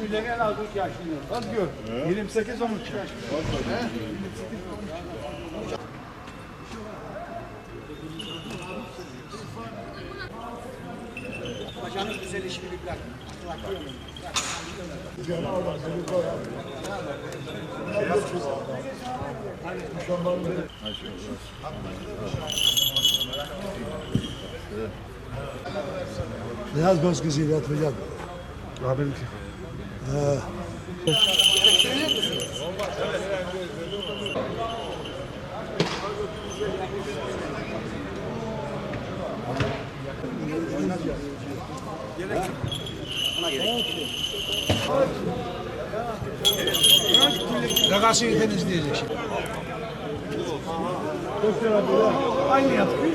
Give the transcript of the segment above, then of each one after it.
Tüyleri en az 3 yaşında. Az gör. 28 13 yaş. Bacanın güzel işbirlikler. Beyaz göz kızıyla yatmayacak. Abimki. Gagasıyı temizleyecek şimdi. Aynı yapıyor.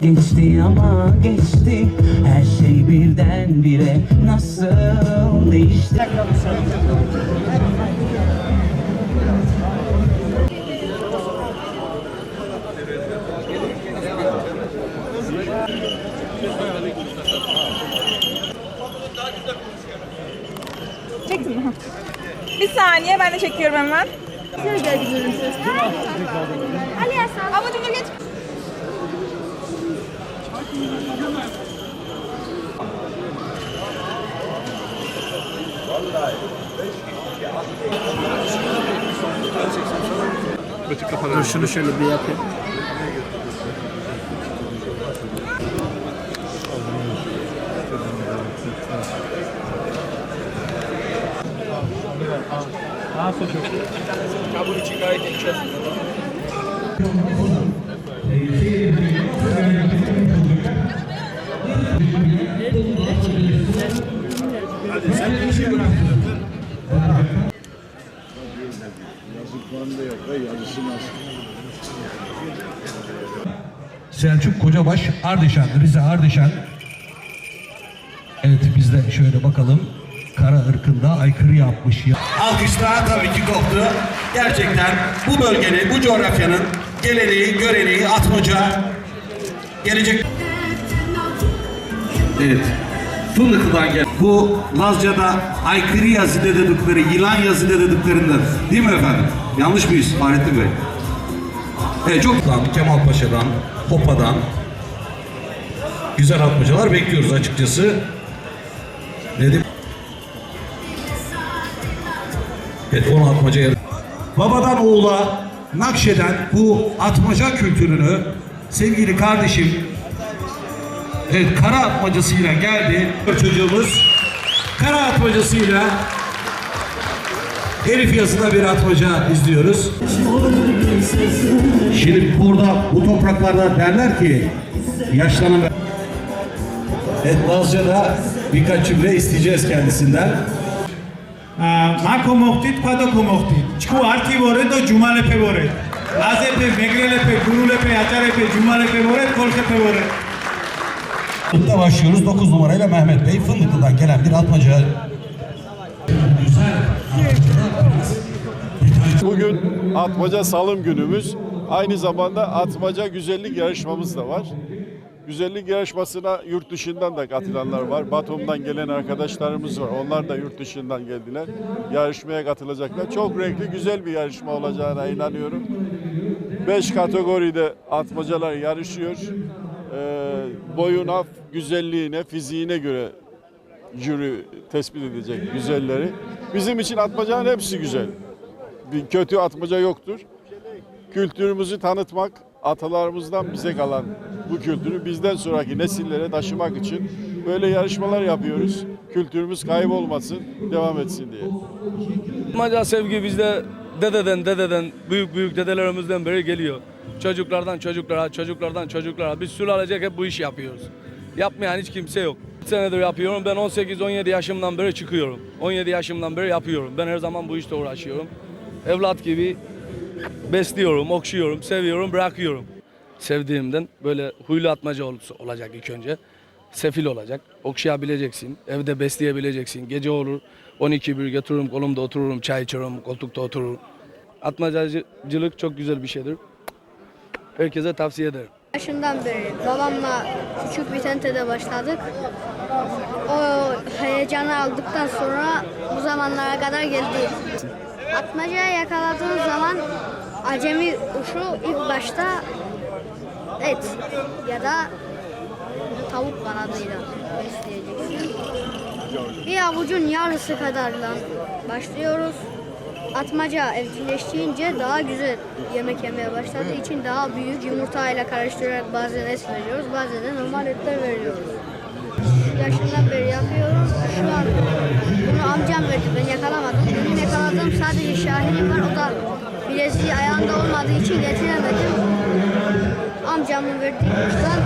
Geçti ama geçti her şey birdenbire nasıl değişti Çektin mi? Bir saniye ben de çekiyorum hemen. Şöyle gel gidelim siz. Ali Hasan. Ablacığım dur geç. Dur şunu şöyle bir yapayım. Yazıklarını da yok. Ve yazısı nasıl? Selçuk Kocabaş, Ardeşen, Rize Ardeşen. Evet biz de şöyle bakalım. Kara ırkında aykırı yapmış ya. Alkışlar tabii ki koptu. Gerçekten bu bölgenin, bu coğrafyanın geleneği, göreneği, atmaca gelecek. Evet. Fındıklı'dan gel. Bu Lazca'da aykırı yazı dedikleri, yılan yazı dediklerinden. Değil mi efendim? Yanlış mıyız Fahrettin Bey? Evet çok Kemal Paşa'dan, Hopa'dan güzel atmacalar bekliyoruz açıkçası. Dedim. Evet onu atmaca yer- Babadan oğula nakşeden bu atmaca kültürünü sevgili kardeşim Evet kara atmacasıyla geldi. Çocuğumuz kara atmacasıyla Herif yazına bir atmaca izliyoruz. Şimdi burada bu topraklarda derler ki yaşlanan Evet Lazca'da birkaç cümle isteyeceğiz kendisinden. ما کمختید پدا کمختید چکو هرکی وارد دو جمعه پی وارد لازه پی مگره پی گروه پی اچر پی جمعه پی Fındıkta başlıyoruz. 9 numarayla Mehmet Bey Fındıklı'dan gelen bir atmaca. Bugün atmaca salım günümüz. Aynı zamanda atmaca güzellik yarışmamız da var. Güzellik yarışmasına yurt dışından da katılanlar var. Batum'dan gelen arkadaşlarımız var. Onlar da yurt dışından geldiler. Yarışmaya katılacaklar. Çok renkli, güzel bir yarışma olacağına inanıyorum. Beş kategoride atmacalar yarışıyor. Ee, boyuna, güzelliğine, fiziğine göre jüri tespit edecek güzelleri. Bizim için atmacanın hepsi güzel. Bir kötü atmaca yoktur. Kültürümüzü tanıtmak, atalarımızdan bize kalan bu kültürü bizden sonraki nesillere taşımak için böyle yarışmalar yapıyoruz. Kültürümüz kaybolmasın, devam etsin diye. Atmaca sevgi bizde dededen dededen büyük büyük dedelerimizden beri geliyor. Çocuklardan çocuklara, çocuklardan çocuklara. Biz sülalecek hep bu işi yapıyoruz. Yapmayan hiç kimse yok. Bir senedir yapıyorum. Ben 18-17 yaşımdan beri çıkıyorum. 17 yaşımdan beri yapıyorum. Ben her zaman bu işte uğraşıyorum. Evlat gibi besliyorum, okşuyorum, seviyorum, bırakıyorum. Sevdiğimden böyle huylu atmaca ol- olacak ilk önce. Sefil olacak. Okşayabileceksin, evde besleyebileceksin. Gece olur 12 bir götürürüm, kolumda otururum, çay içerim, koltukta otururum. Atmacacılık çok güzel bir şeydir. Herkese tavsiye ederim. Yaşından beri babamla küçük bir tentede başladık. O heyecanı aldıktan sonra bu zamanlara kadar geldi. Atmacaya yakaladığın zaman acemi uşu ilk başta et ya da tavuk kanadıyla besleyeceksin. Bir avucun yarısı kadarla başlıyoruz. Atmaca evcilleştiğince daha güzel yemek yemeye başladığı için daha büyük yumurtayla karıştırarak bazen et veriyoruz, bazen de normal etler veriyoruz. Yaşından beri yapıyorum. Şu an bunu amcam verdi, ben yakalamadım. Benim yakaladığım sadece şahidim var, o da bileziği ayağında olmadığı için getiremedim. Amcamın verdiği kuştan